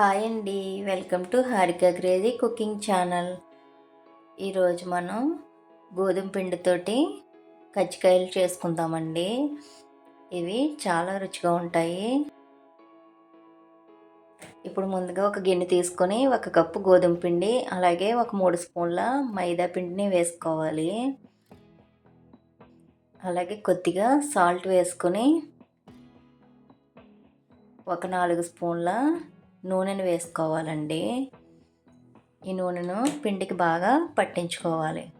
Hi అండి. Welcome to Harika crazy cooking channel. ఈరోజు మనం గోధుమ పిండితోటి కజ్జికాయలు చేసుకుందామండి. ఇవి చాలా రుచిగా ఉంటాయి. ఇప్పుడు ముందుగా ఒక గిన్నె తీసుకొని ఒక కప్పు గోధుమ పిండి అలాగే ఒక మూడు స్పూన్ల మైదా పిండిని వేసుకోవాలి. అలాగే కొద్దిగా సాల్ట్ వేసుకొని ఒక నాలుగు స్పూన్ల నూనెను వేసుకోవాలండి. ఈ నూనెను పిండికి బాగా పట్టించుకోవాలి.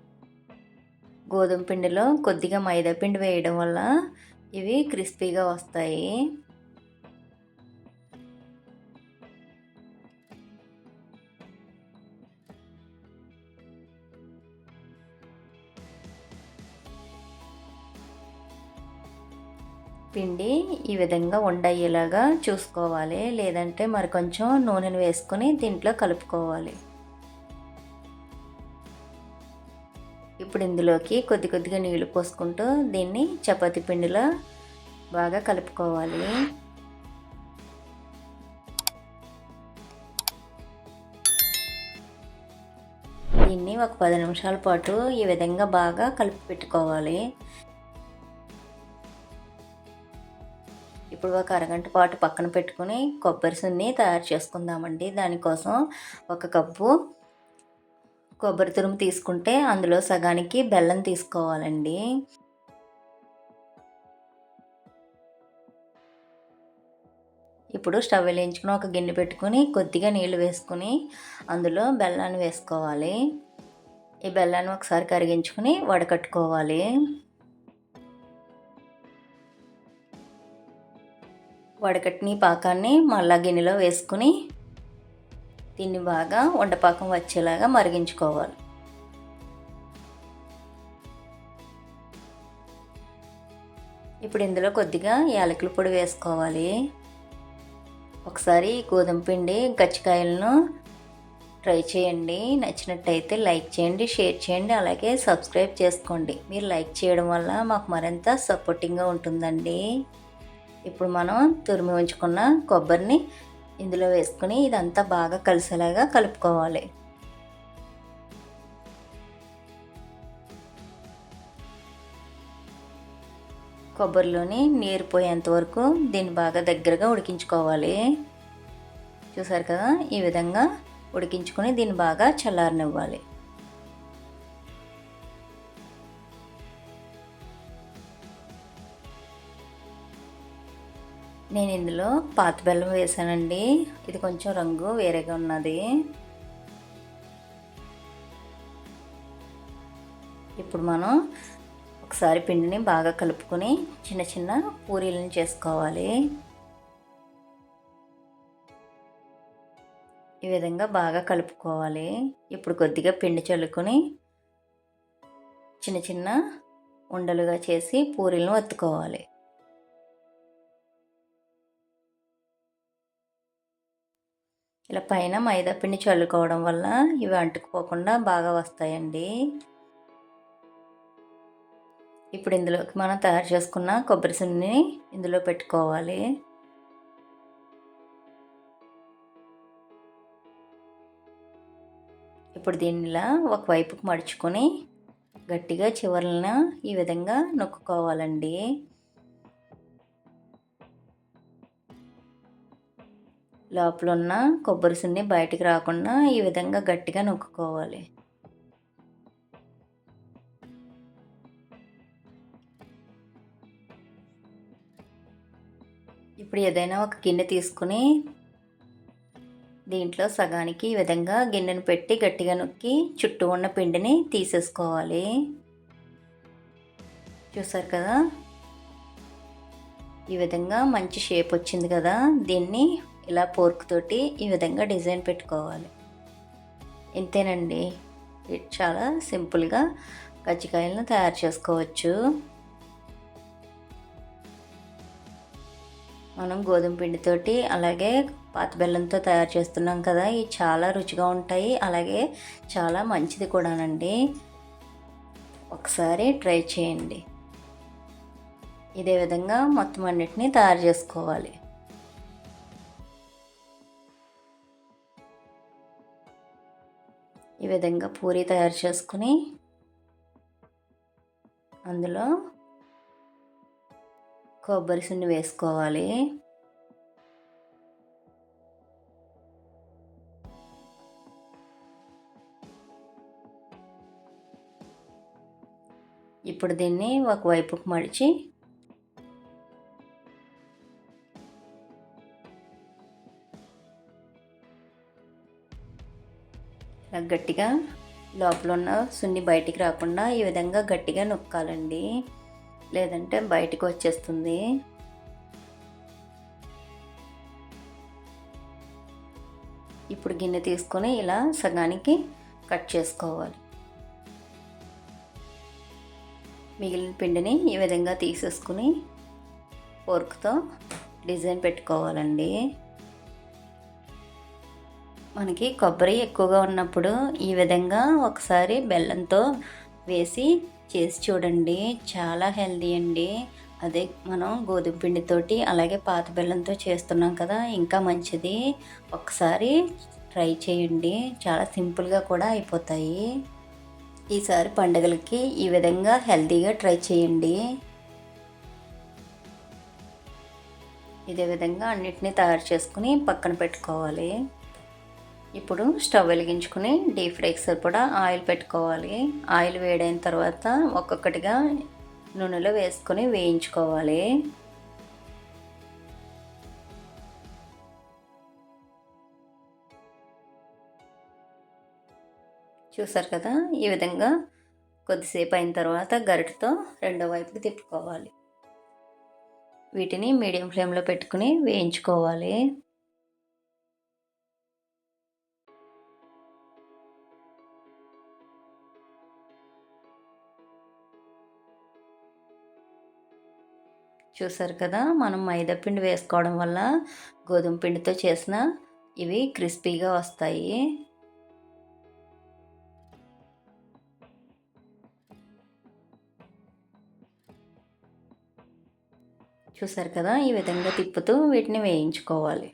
గోధుమ పిండిలో కొద్దిగా మైదా పిండి వేయడం వల్ల ఇవి క్రిస్పీగా వస్తాయి. పిండి ఈ విధంగా ఉండయ్యేలాగా చూసుకోవాలి. లేదంటే మరి కొంచెం నూనెను వేసుకొని దీంట్లో కలుపుకోవాలి. ఇప్పుడు ఇందులోకి కొద్ది కొద్దిగా నీళ్ళు పోసుకుంటూ దీన్ని చపాతీ పిండిలో బాగా కలుపుకోవాలి. దీన్ని ఒక పది నిమిషాల పాటు ఈ విధంగా బాగా కలిపి పెట్టుకోవాలి. ఇప్పుడు ఒక అరగంట పాటు పక్కన పెట్టుకుని కొబ్బరి సున్ని తయారు చేసుకుందామండి. దానికోసం ఒక కప్పు కొబ్బరి తురుము తీసుకుంటే అందులో సగానికి బెల్లం తీసుకోవాలండి. ఇప్పుడు స్టవ్ వెలిగించుకుని ఒక గిన్నె పెట్టుకుని కొద్దిగా నీళ్ళు వేసుకుని అందులో బెల్లాన్ని వేసుకోవాలి. ఈ బెల్లాన్ని ఒకసారి కరిగించుకుని వడకట్టుకోవాలి. వడకట్టిన పాకాన్ని మళ్ళా గిన్నెలో వేసుకుని దీన్ని బాగా వండపాకం వచ్చేలాగా మరిగించుకోవాలి. ఇప్పుడు ఇందులో కొద్దిగా యాలకుల పొడి వేసుకోవాలి. ఒకసారి గోధుమ పిండి గచ్చికాయలను ట్రై చేయండి. నచ్చినట్టయితే లైక్ చేయండి షేర్ చేయండి అలాగే సబ్స్క్రైబ్ చేసుకోండి. మీరు లైక్ చేయడం వల్ల మాకు మరింత సపోర్టింగ్గా ఉంటుందండి. ఇప్పుడు మనం తురిమి ఉంచుకున్న కొబ్బరిని ఇందులో వేసుకుని ఇదంతా బాగా కలిసేలాగా కలుపుకోవాలి. కొబ్బరిలోని నీరు పోయేంత వరకు దీన్ని బాగా దగ్గరగా ఉడికించుకోవాలి. చూసారు కదా? ఈ విధంగా ఉడికించుకొని దీన్ని బాగా చల్లారనివ్వాలి. నేను ఇందులో పాత బెల్లం వేసానండి. ఇది కొంచెం రంగు వేరేగా ఉన్నది. ఇప్పుడు మనం ఒకసారి పిండిని బాగా కలుపుకొని చిన్న చిన్న పూరీలను చేసుకోవాలి. ఈ విధంగా బాగా కలుపుకోవాలి. ఇప్పుడు కొద్దిగా పిండి చల్లుకొని చిన్న చిన్న ఉండలుగా చేసి పూరీలను ఒత్తుకోవాలి ఇలా పైన మైదా పిండి చల్లుకోవడం వల్ల ఇవి అంటుకుపోకుండా బాగా వస్తాయండి. ఇప్పుడు ఇందులోకి మనం తయారు చేసుకున్న కొబ్బరి సున్ని ఇందులో పెట్టుకోవాలి. ఇప్పుడు దీనిలా ఒకవైపుకు మడుచుకొని గట్టిగా చివరన ఈ విధంగా నొక్కుకోవాలండి. లోపల ఉన్న కొబ్బరి సున్ని బయటికి రాకుండా ఈ విధంగా గట్టిగా నొక్కుకోవాలి. ఇప్పుడు ఏదైనా ఒక గిన్నె తీసుకుని దీంట్లో సగానికి ఈ విధంగా గిన్నెను పెట్టి గట్టిగా నొక్కి చుట్టూ ఉన్న పిండిని తీసేసుకోవాలి. చూసారు కదా? ఈ విధంగా మంచి షేప్ వచ్చింది కదా? దీన్ని ఇలా పోర్క్ తోటి ఈ విధంగా డిజైన్ పెట్టుకోవాలి. ఇంతేనండి. చాలా సింపుల్గా కజ్జికాయలను తయారు చేసుకోవచ్చు. మనం గోధుమ పిండితోటి అలాగే పాత బెల్లంతో తయారు చేస్తున్నాం కదా ఇవి చాలా రుచిగా ఉంటాయి. అలాగే చాలా మంచిది కూడానండి. ఒకసారి ట్రై చేయండి. ఇదే విధంగా మొత్తం అన్నిటినీ తయారు చేసుకోవాలి. ఈ విధంగా పూరి తయారు చేసుకుని అందులో కొబ్బరి సున్ని వేసుకోవాలి. ఇప్పుడు దీన్ని ఒకవైపుకు మడిచి ఇలా గట్టిగా లోపల ఉన్న సున్ని బయటికి రాకుండా ఈ విధంగా గట్టిగా నొక్కాలండి. లేదంటే బయటకు వచ్చేస్తుంది. ఇప్పుడు గిన్నె తీసుకొని ఇలా సగానికి కట్ చేసుకోవాలి. మిగిలిన పిండిని ఈ విధంగా తీసేసుకుని ఫోర్క్తో డిజైన్ పెట్టుకోవాలండి. మనకి కొబ్బరి ఎక్కువగా ఉన్నప్పుడు ఈ విధంగా ఒకసారి బెల్లంతో వేసి చేసి చూడండి. చాలా హెల్దీ అండి. అదే మనం గోధుమ పిండితోటి అలాగే పాత బెల్లంతో చేస్తున్నాం కదా ఇంకా మంచిది. ఒకసారి ట్రై చేయండి. చాలా సింపుల్గా కూడా అయిపోతాయి. ఈసారి పండుగలకి ఈ విధంగా హెల్తీగా ట్రై చేయండి. ఇదే విధంగా అన్నిటినీ తయారు చేసుకుని పక్కన పెట్టుకోవాలి. ఇప్పుడు స్టవ్ వెలిగించుకుని డీప్ ఫ్రైకి సరిపడా ఆయిల్ పెట్టుకోవాలి. ఆయిల్ వేడైన తర్వాత ఒక్కొక్కటిగా నూనెలో వేసుకొని వేయించుకోవాలి. చూసారు కదా? ఈ విధంగా కొద్దిసేపు అయిన తర్వాత గరిటతో రెండో వైపుకి తిప్పుకోవాలి. వీటిని మీడియం ఫ్లేమ్లో పెట్టుకుని వేయించుకోవాలి. చూసారు కదా మనం మైదా పిండి వేసుకోవడం వల్ల గోధుమ పిండితో చేసిన ఇవి క్రిస్పీగా వస్తాయి. చూసారు కదా ఈ విధంగా తిప్పుతూ వీటిని వేయించుకోవాలి.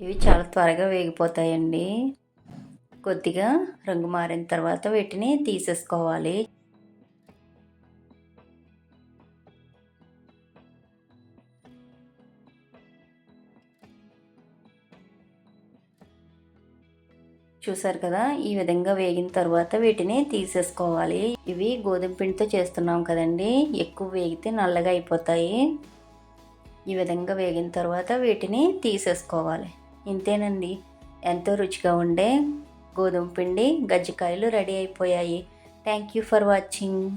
ఇవి చాలా త్వరగా వేగిపోతాయండి. కొద్దిగా రంగు మారిన తర్వాత వీటిని తీసేసుకోవాలి. చూసారు కదా? ఈ విధంగా వేగిన తర్వాత వీటిని తీసేసుకోవాలి. ఇవి గోధుమ పిండితో చేస్తున్నాం కదండి. ఎక్కువ వేగితే నల్లగా అయిపోతాయి. ఈ విధంగా వేగిన తర్వాత వీటిని తీసేసుకోవాలి. ఇంతేనండి. ఎంతో రుచిగా ఉండే గోధుమ పిండి గజ్జికాయలు రెడీ అయిపోయాయి. Thank you for watching